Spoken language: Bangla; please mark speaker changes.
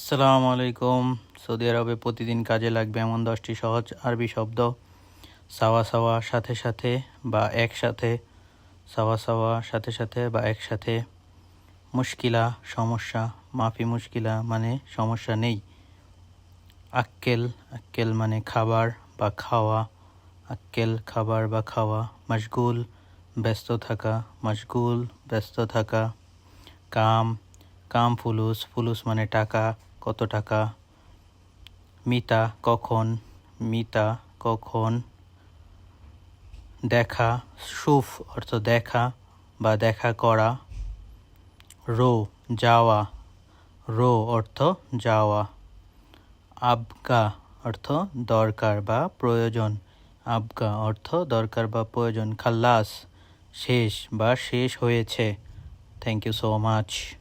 Speaker 1: আসসালামু আলাইকুম। সৌদি আরবে প্রতিদিন কাজে লাগবে এমন দশটি সহজ আরবি শব্দ। সাওয়া সাওয়া সাথে সাথে বা একসাথে। সাওয়া সাওয়া সাথে সাথে বা একসাথে। মুশকিলা, সমস্যা। মাফি মুশকিলা মানে সমস্যা নেই। আক্কেল আক্কেল মানে খাবার বা খাওয়া। আক্কেল, খাবার বা খাওয়া। মশগুল, ব্যস্ত থাকা। মশগুল, ব্যস্ত থাকা। কাম কাম, ফুলুস। ফুলুস মানে টাকা। কত টাকা? মিতা কখন? মিতা কখন? দেখা, সুফ অর্থ দেখা বা দেখা করা। রো, যাওয়া। রো অর্থ যাওয়া। আবগা অর্থ দরকার বা প্রয়োজন। আবগা অর্থ দরকার বা প্রয়োজন। খাল্লাস, শেষ বা শেষ হয়েছে। Thank you so much